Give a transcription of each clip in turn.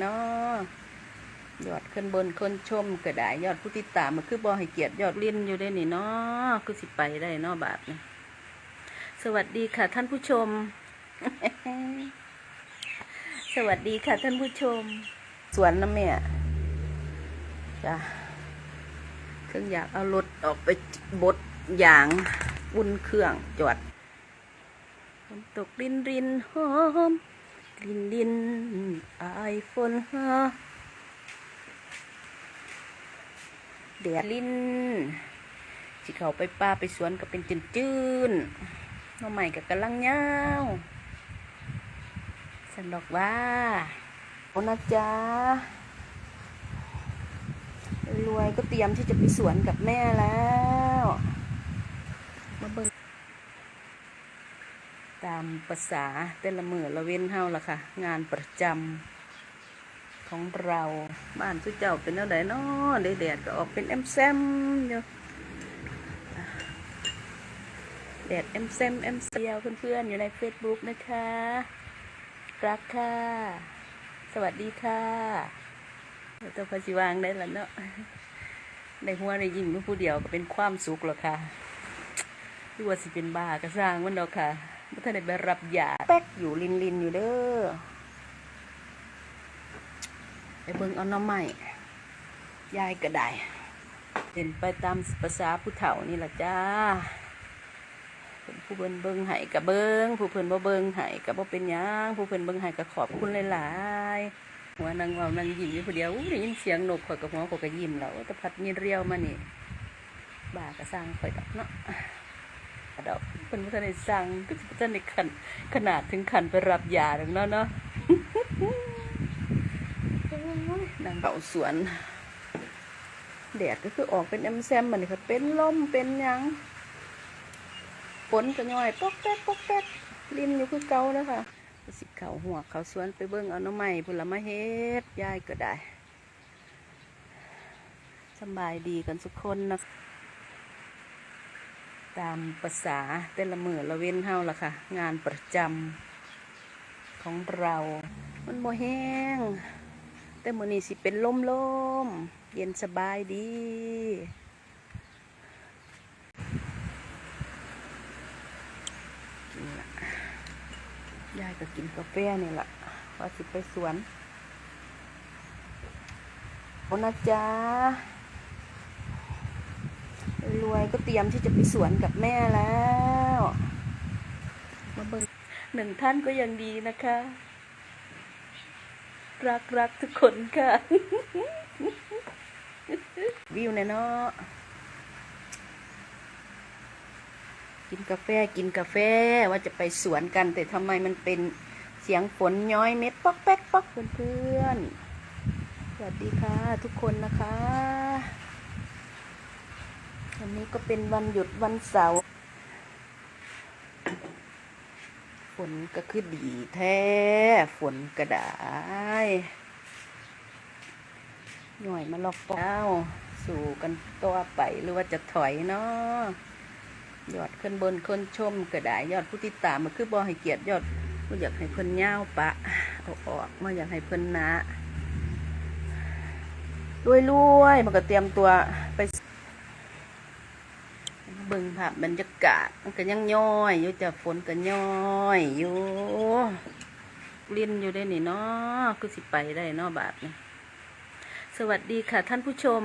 เนาะยอดขึ้นบนคนชมก็ได้ยอดผู้ติดตามมันคือบ่ให้เกียรติยอดลิ้นอยู่ได้นี่เนาะคือสิไปได้เนาะบาทนี่สวัสดีค่ะ ท่านผู้ชม สวัสดีค่ะ ท่านผู้ชม สวนน้ำแม่จ้ะเครื่องอยากเอารถออกไปบดยางอุ่นเครื่องจอดตกรินรินหอม ลินลินอายฝนฮะแดดลินสิเขาไปป่าไปสวนก็เป็นจืนจืนๆน้องใหม่กับกำลังยาวสันดอกว่าโอนะจ๊ะรวยก็เตรียมที่จะไปสวนกับแม่แล้ว มาเบิ่ง ตามภาษาแต่ละมือละเว้นเฮาละค่ะ งานประจำของเราบ้านสุเจ้าเป็นเท่าไดเนาะได้แดดก็ออกเป็นแอมแซมอยู่แดดแอมแซมแอมเซียวเพื่อนๆอยู่ใน Facebook นะคะ รักค่ะ สวัสดีค่ะเราต้องพาสิวางได้แล้วเนาะได้หัวได้ยิ้มอผู้เดียวก็เป็นความสุขหรอค่ะที่ว่าสิเป็นบ้าก็สร้างมันดอกค่ะ เมื่ท่านได้ไปรับยาแป๊กอยู่ลินลินอยู่เด้อไปเบิ่งเอาหน้ำใหม่ยายก็ได้เห็นไปตามภาษาผู้เฒ่านี่แหละจ้าผู้เพิ่นเบิ่งให้กับเบิ่งผู้เพิ่นบ่เบิ่งให้กับบ่เป็นหยังผู้เพิ่นเบิ่งให้ก็ขอบคุณหลายๆหัวนางเว้านางยิ้มอยู่ผู้เดียวอ้ได้ยินเสียงนกข่อยกับหัวข่อยก็ยิ้มแล้วแต่พัดยินเรียวมานี่บ้าก็สร้างข่อยดอกเนาะ ดอกเป็นพัฒนได้สั่งก็จะพัฒนในขันขนาดถึงขันไปรับยาดังนั้นเนาะนางเบาสวนแดดก็คือออกเป็นแอมแซมมันนี่ค่ะเป็นลมเป็นยังฝนก็ย่อยปอกแป๊กปอกแป๊กลิ้นอยู่คือเก่านะคะสิเขาหัวเขาสวนไปเบิ่งเอาน้ำใหม่ผลไม้เฮ็ดยายก็ได้สบายดีกันทุกคนนะ ตามภาษาแต่ละมือละเว้นเฮาละค่ะ งานประจำของเรา มันโมแห้ง แต่มือนี้สิเป็นลมลมๆเย็นสบายดีนี่ล่ะยายก็กินกาแฟนี่แหละว่าสิไปสวนโอนะจ๊ะ รวยก็เตรียมที่จะไปสวนกับแม่แล้วมาเบิ่งหนึ่งท่านก็ยังดีนะคะ รักรักทุกคนค่ะ วิวเนี่ยเนาะกินกาแฟกินกาแฟว่าจะไปสวนกัน แต่ทำไมมันเป็นเสียงฝนย้อยเม็ดป๊อกแป๊กป๊อกเพื่อนๆสวัสดีค่ะ ทุกคนนะคะ วันนี้ก็เป็นวันหยุดวันเสาร์ฝนก็คือดีแท้ฝนก็ได้หน่อยมาลอกเป้าสู่กันตัวไปหรือว่าจะถอยเนาะยอดขึ้นบนคนชมก็ได้ยอดผู้ติดตามมันคือบ่ให้เกียรติยอดบ่อยากให้เพิ่นย่าปะเอาออกมาอยากให้เพิ่นนะรวยๆมันก็เตรียมตัวไป เบิ่งภาพบรรยากาศมันก็ยังย้อยอยู่แต่ฝนก็ย้อยอยู่ลินอยู่ได้นี่เนาะคือสิไปได้เนาะบาทนี่สวัสดีค่ะท่านผู้ชม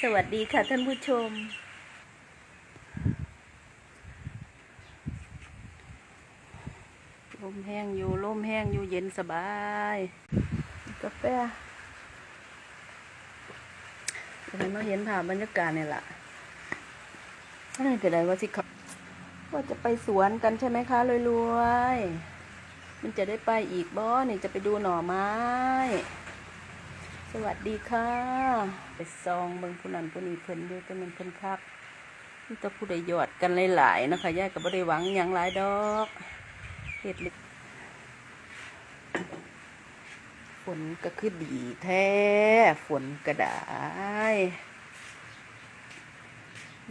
สวัสดีค่ะท่านผู้ชม ลมแห้งอยู่ลมแห้งอยู่เย็นสบาย กาแฟ เห็นมาเห็นภาพบรรยากาศเนี่ยแหละอะไรก็ได้ว่าสิครับว่าจะไปสวนกันใช่ไหมคะรวยๆ มันจะได้ไปอีกบ่นี่จะไปดูหน่อไม้ สวัสดีค่ะ ไปซองเบิ่งผู้นั้นผู้นี้เพิ่นอยู่แต่มันเพิ่นคักนี่ต้องผู้ใดหยอดกันหลายๆนะคะย่ายก็บ่ได้หวังหยังหลายดอกเฮ็ดเล็ก ฝนก็คือดีแท้ ฝนก็ได้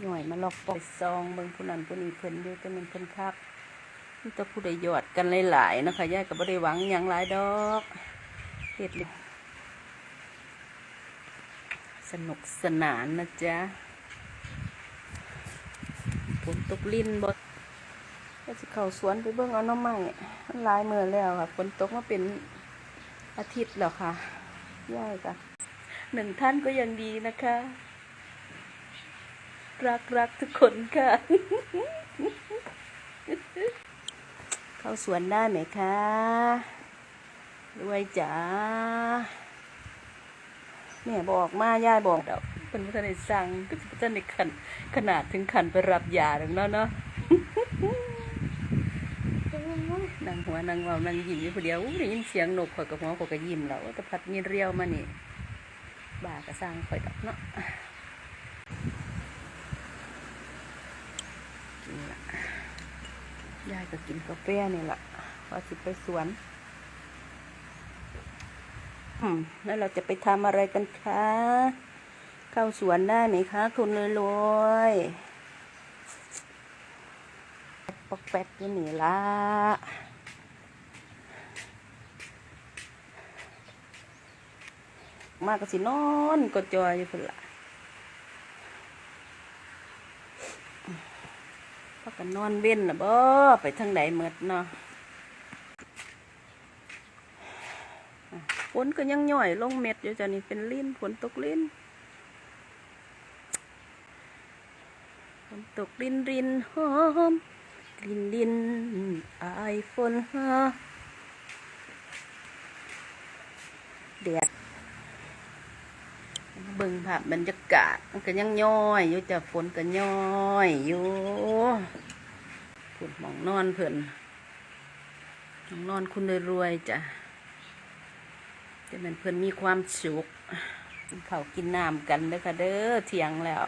หน่อยมาลอกปอกซองเบิ่งผู้นั้นผู้นี้เพิ่นอยู่แต่มันเพิ่นคักมีแต่ผู้ใดยอดกันหลายๆนะคะยายก็บ่ได้หวังหยังหลายดอกเฮ็ดเลยสนุกสนานนะจ๊ะฝนตกลิ้นบ่ก็สิเข้าสวนไปเบิ่งเอาน้ำไม้มันหลายมื้อแล้วค่ะฝนตกมาเป็น อาทิตย์แล้วค่ะยายก็หนึ่งท่านก็ยังดีนะคะ รักรักทุกคนค่ะ เข้าสวนได้ไหมคะรวยจ๋าแม่บอกมาย่ายบอกเดอกเป็นพระในสั่งก็จะเป็นในขันขนาดถึงขันไปรับยาถึงเนาะเนาะ นาง หัวนางเว้านางยิ้มอยู่ผู้เดียวได้ยินเสียงนกข่อยกับหัวข่อยก็ยิ้มแล้วแต่พัดมีเรียวมานี่บ่าก็สร้างข่อยดอกเนาะกินละยายก็กินกาแฟนี่แหละว่าสิไปสวนอืมแล้วเราจะไปทำอะไรกันคะ เข้าสวนได้ไหมคะคุณเลยรวยปอกแป๊กอยู่นี่ละ มากก็สินอนกดจอยอยู่พุ่นละพักกันนอนเว้นนะบ่ไปทางไหนเมดเนาะฝนก็ยังย่อยลงเม็ดอยู่จ้ะนี่เป็นลิ้นฝนตกลิ้นฝนตกลิ้นรินหอมลินดินอายฝนหาแดด เบิ่งภาพบรรยากาศมันก็ยังย่อยอยู่จะฝนก็ย่อยอยู่ฝนหมองนอนเพิ่นมองนอนคุณรวยๆจ้ะจะเป็นเพื่อนมีความสุขกินข้ากินน้ำกันเด้อค่ะเด้อเที่ยงแล้ว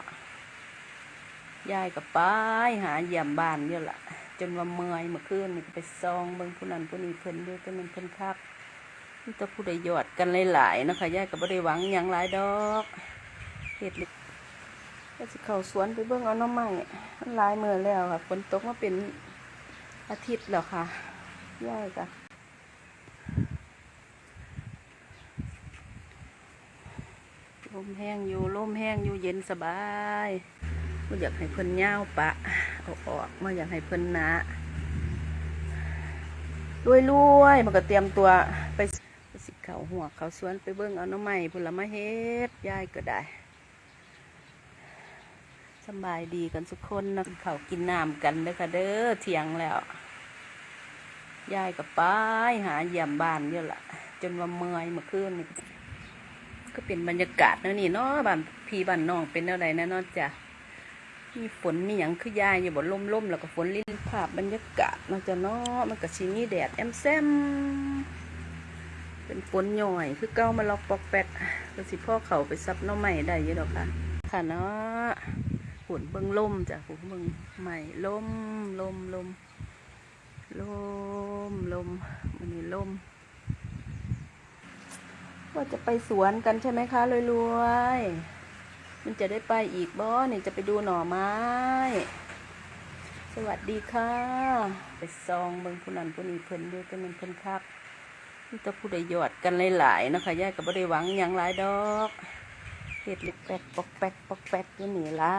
ยายกับป้ายหาเยี่ยมบ้านอยู่ละจนว่าเมื่อยเมื่อคืนนี่ก็ไปซองเบิ่งผู้นั้นผู้นี้เพิ่นอยู่แต่มันเพิ่นคัก มีแต่ผู้ใดยอดกันหลายๆนะคะยาก็บ่ได้หวังหยังหลายดอกเฮ็ดเลก็สิเข้าสวนไปเบิ่งเอาน้ำไม้มันลายมื้อแล้วค่ะฝนตกมาเป็นอาทิตย์แล้วค่ะยายก็ลมแห้งอยู่ลมแห้งอยู่เย็นสบายไม่อยากให้เพิ่นย่าปะเอาออกไม่อยากให้เพิ่นหนะรวยรวยๆมันก็เตรียมตัวไป สิเขาหัวเขาสวนไปเบิ้งเอาน้ำใหม่ผลไม้เฮ็ดยายก็ได้สบายดีกันทุกคนนะเขากินน้ำกันเด้อค่ะเด้อเที่ยงแล้ว ยายกับป้ายหาเยี่ยมบ้านเยอะละจนว่าเมื่อยเมื่อคืนก็เป็นบรรยากาศเนาะนี่เนาะบ้านพี่บ้านน้องเป็นแนวใดนะนาะจ้ะมีฝนมีหยังคือยายอยู่บนล่มล่มๆแล้วก็ฝนลิ้นภาพบรรยากาศนาะจ้ะเนาะมันก็ชิมีแดดแอมแซม เป็นฝนหน่อย คือเก้ามาล็อกปอกแปกก็สิพ่อเขาไปซับน้องใหม่ได้อยี่ดอกค่ะค่ะเนาะฝนเบิ่งล่มจ้ะฝนเบิ่งใหม่ล่มล่มล่มล่มล่มมันนี่ล่มว่าจะไปสวนกันใช่ไหมคะรวยๆ มันจะได้ไปอีกบ่นี่จะไปดูหน่อไม้ สวัสดีค่ะ ไปซองเบิ่งผู้นั้นผู้นี้เพิ่นอยู่แต่มันเพิ่นคัก มีแต่ผู้ใดยอดกันหลายๆนะคะยายก็บ่ได้หวังหยังหลายดอกเฮ็ดล็กแป๊กปอกแป๊กปอกแป๊กอยู่นี่ละ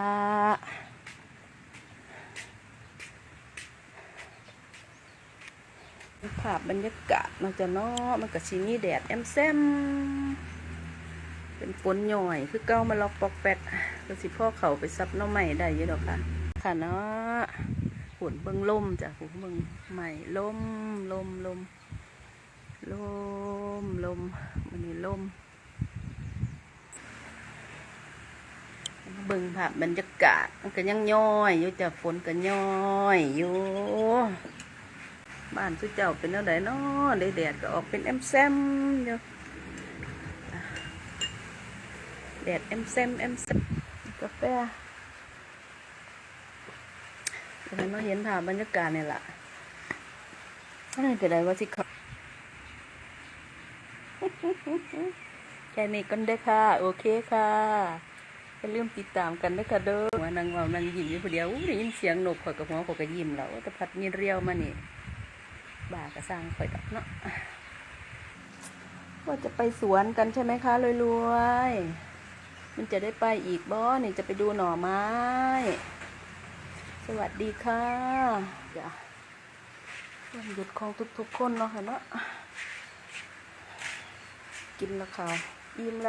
ภาพบรรยากาศมันจะเนาะมันก็สิมีแดดแอมแซมเป็นฝนหน่อย คือเก้ามาล็อกปอกแปกก็สิพ่อเขาไปซับน้อใหม่ได้ยี่ดอกค่ะ ค่ะเนาะฝนเบิ่งลมจ้ะฝนเบิ่งใหม่ลมลมลม ลมลมมันนี่ลมเบิ่งภาพบรรยากาศมันก็ยังย่อยอยู่จ้ะฝนก็ย่อยอยู่บ้านสุเจ้าเป็นอะไรเนาะได้แดดก็ออกเป็นแอมแซมอยู่แดดแอมแซมแอมแซมกาแฟเดี๋ยวเราเห็นภาพบรรยากาศนี่แหละนั่นก็ได้ว่าสิเขา แค่นี้กันได้ค่ะ โอเคค่ะอย่าลืมติดตามกันด้วยค่ะเด้อว่านางเว่านางยิ้มอยู่ผู้เดียวอู้ได้ยินเสียงนกข่อยกับหัวข่อยก็ยิ้มแล้วแต่พัดมีเรียวมานี่บ่ากระสร้างข่อยดอกเนาะว่าจะไปสวนกันใช่ไหมคะรวยๆมันจะได้ไปอีกบ่นี่จะไปดูหน่อไม้ สวัสดีค่ะจ้ะวันหยุดของทุกๆคนเนาะค่ะเนาะ กินแล้วค่ะ อิ่มแล้ว